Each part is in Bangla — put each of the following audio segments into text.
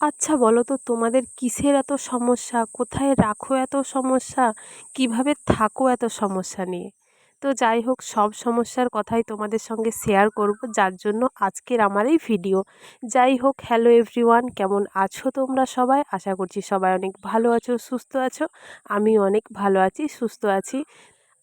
আচ্ছা বলো তো, তোমাদের কিসের এত সমস্যা? কোথায় রাখো এত সমস্যা? কীভাবে থাকো এত সমস্যা নিয়ে? তো যাই হোক, সব সমস্যার কথাই তোমাদের সঙ্গে শেয়ার করব। যার জন্য আজকের আমার এই ভিডিও যাই হোক হ্যালো এভরিওয়ান কেমন আছো তোমরা সবাই? আশা করছি সবাই অনেক ভালো আছো, সুস্থ আছো। আমি অনেক ভালো আছি, সুস্থ আছি।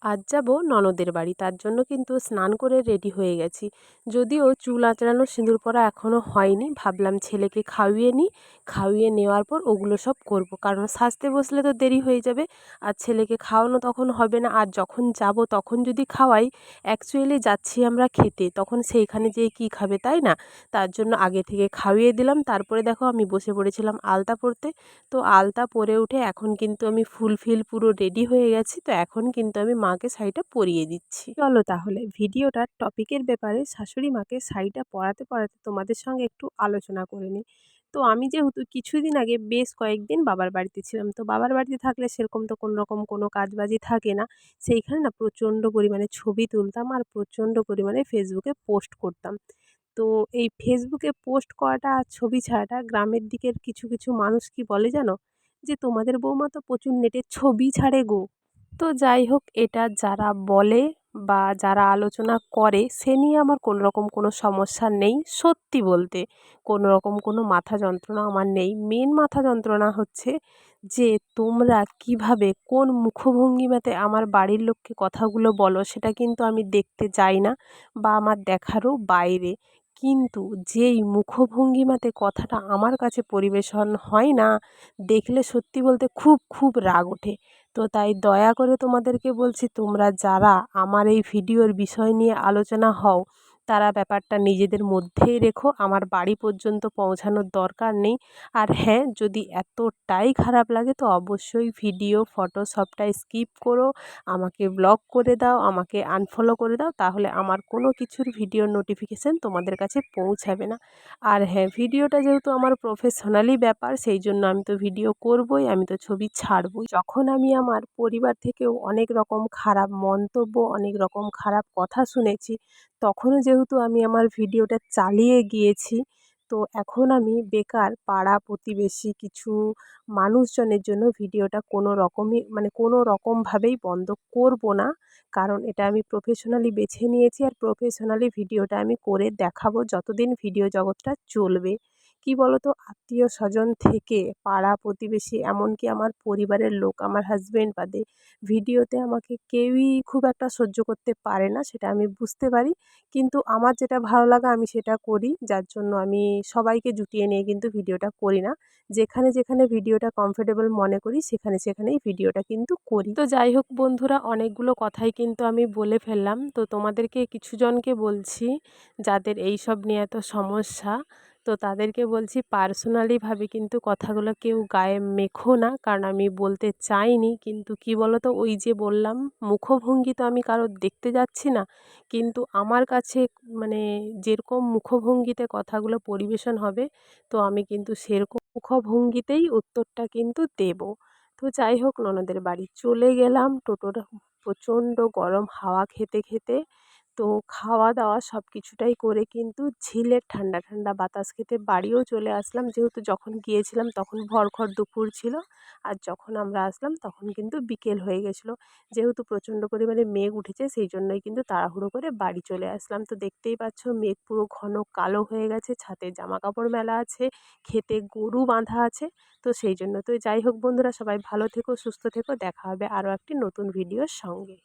আজ যাব ননদের বাড়ি। তার জন্য কিন্তু স্নান করে রেডি হয়ে গেছি। যদিও চুল আঁচড়ানো সিঁদুর পরা এখনও হয়নি, ভাবলাম ছেলেকে খাইয়ে নিই। খাইয়ে নেওয়ার পর ওগুলো সব করব, কারণ সাজতে বসলে তো দেরি হয়ে যাবে। আর ছেলেকে খাওয়ানো তখন হবে না, আর যখন যাব তখন যদি খাওয়াই অ্যাকচুয়ালি যাচ্ছি আমরা খেতে, তখন সেইখানে যেয়ে কী খাবে তাই না? তার জন্য আগে থেকে খাইয়ে দিলাম। তারপরে দেখো আমি বসে পড়েছিলাম আলতা পরতে। তো আলতা পরে উঠে এখন কিন্তু আমি ফুলফিল পুরো রেডি হয়ে গেছি। তো এখন কিন্তু আমি মাকে শাড়িটা পরিয়ে দিচ্ছি। চলো তাহলে ভিডিওটার টপিকের ব্যাপারে শাশুড়ি মাকে শাড়িটা পরাতে পরাতে তোমাদের সঙ্গে একটু আলোচনা করে নিই। তো আমি যেহেতু কিছুদিন আগে বেশ কয়েকদিন বাবার বাড়িতে ছিলাম, তো বাবার বাড়িতে থাকলে সেরকম তো কোনো রকম কোনো কাজবাজি থাকে না। সেইখানে না প্রচণ্ড পরিমাণে ছবি তুলতাম আর প্রচণ্ড পরিমাণে ফেসবুকে পোস্ট করতাম। তো এই ফেসবুকে পোস্ট করাটা আর ছবি ছাড়াটা গ্রামের দিকের কিছু কিছু মানুষ কি বলে জানো? যে তোমাদের বৌমা তো প্রচুর নেটে ছবি ছাড়ে গো। তো যাই হোক, এটা যারা বলে বা যারা আলোচনা করে, সে নিয়ে আমার কোনো রকম কোনো সমস্যা নেই। সত্যি বলতে কোনো রকম কোনো মাথা যন্ত্রণা আমার নেই। মেন মাথা যন্ত্রণা হচ্ছে যে, তোমরা কীভাবে, কোন মুখভঙ্গিমাতে আমার বাড়ির লোককে কথাগুলো বলো, সেটা কিন্তু আমি দেখতে যাই না বা আমার দেখারও বাইরে। কিন্তু যেই মুখভঙ্গিমাতে কথাটা আমার কাছে পরিবেশন হয় না, দেখলে সত্যি বলতে খুব খুব রাগ ওঠে। তো তাই দয়া করে তোমাদেরকে বলছি, তোমরা যারা আমার এই ভিডিওর বিষয় নিয়ে আলোচনা হও তারা ব্যাপারটা নিজেদের মধ্যেই রেখো। আমার বাড়ি পর্যন্ত পৌঁছানোর দরকার নেই। আর হ্যাঁ যদি এতটাই খারাপ লাগে তো অবশ্যই ভিডিও, ফটো সবটাই স্কিপ করো, আমাকে ব্লক করে দাও, আমাকে আনফলো করে দাও, তাহলে আমার কোনো কিছুর ভিডিও নোটিফিকেশান তোমাদের কাছে পৌঁছাবে না। আর হ্যাঁ ভিডিওটা যেহেতু আমার প্রফেশনালি ব্যাপার, সেই জন্য আমি তো ভিডিও করবই, আমি তো ছবি ছাড়বই। যখন আমি আমার পরিবার থেকেও অনেক রকম খারাপ মন্তব্য, অনেক রকম খারাপ কথা শুনেছি, তখনও যেহেতু আমি আমার ভিডিওটা চালিয়ে গিয়েছি, তো এখন আমি বেকার, পাড়া প্রতিবেশী কিছু মানুষজনের জন্য ভিডিওটা কোনো রকমই মানে কোনো রকমভাবেই বন্ধ করব না। কারণ এটা আমি প্রফেশনালি বেছে নিয়েছি আর প্রফেশনালি ভিডিওটা আমি করে দেখাবো যতদিন ভিডিও জগৎটা চলবে। কী বলো তো আত্মীয় স্বজন থেকে পাড়া প্রতিবেশী এমনকি আমার পরিবারের লোক, আমার হাজব্যান্ড বাদে ভিডিওতে আমাকে কেউই খুব একটা সহ্য করতে পারে না, সেটা আমি বুঝতে পারি। কিন্তু আমার যেটা ভালো লাগা আমি সেটা করি, যার জন্য আমি সবাইকে জুটিয়ে নিয়ে কিন্তু ভিডিওটা করি না। যেখানে যেখানে ভিডিওটা কমফোর্টেবল মনে করি, সেখানে সেখানেই ভিডিওটা কিন্তু করি। তো যাই হোক বন্ধুরা, অনেকগুলো কথাই কিন্তু আমি বলে ফেললাম। তো তোমাদেরকে কিছু জনকে বলছি, যাদের এই সব নিয়ে এত সমস্যা তো তাদেরকে বলছি পার্সোনালিভাবে কিন্তু কথাগুলো কেউ গায়ে মেখো না। কারণ আমি বলতে চাইনি। কিন্তু কি বলো তো ওই যে বললাম, মুখভঙ্গি তো আমি কারোর দেখতে যাচ্ছি না। কিন্তু আমার কাছে মানে যেরকম মুখভঙ্গিতে কথাগুলো পরিবেশন হবে, তো আমি কিন্তু সেরকম মুখভঙ্গিতেই উত্তরটা কিন্তু দেবো। তো যাই হোক, ননদের বাড়ি চলে গেলাম। টোটোর প্রচণ্ড গরম, হাওয়া খেতে খেতে। তো খাওয়া দাওয়া সব কিছুটাই করে কিন্তু ঝিলের ঠান্ডা ঠান্ডা বাতাস খেতে বাড়িও চলে আসলাম। যেহেতু যখন গিয়েছিলাম তখন ভরখর দুপুর ছিল। আর যখন আমরা আসলাম তখন কিন্তু বিকেল হয়ে গেছিল। যেহেতু প্রচণ্ড পরিমাণে মেঘ উঠেছে সেই জন্যই কিন্তু তাড়াহুড়ো করে বাড়ি চলে আসলাম। তো দেখতেই পাচ্ছ মেঘ পুরো ঘন কালো হয়ে গেছে। ছাদে জামা কাপড় মেলা আছে, খেতে গরু বাঁধা আছে। তো সেই জন্য তো যাই হোক বন্ধুরা সবাই ভালো থেকো, সুস্থ থেকো। দেখা হবে আরও একটি নতুন ভিডিওর সঙ্গে।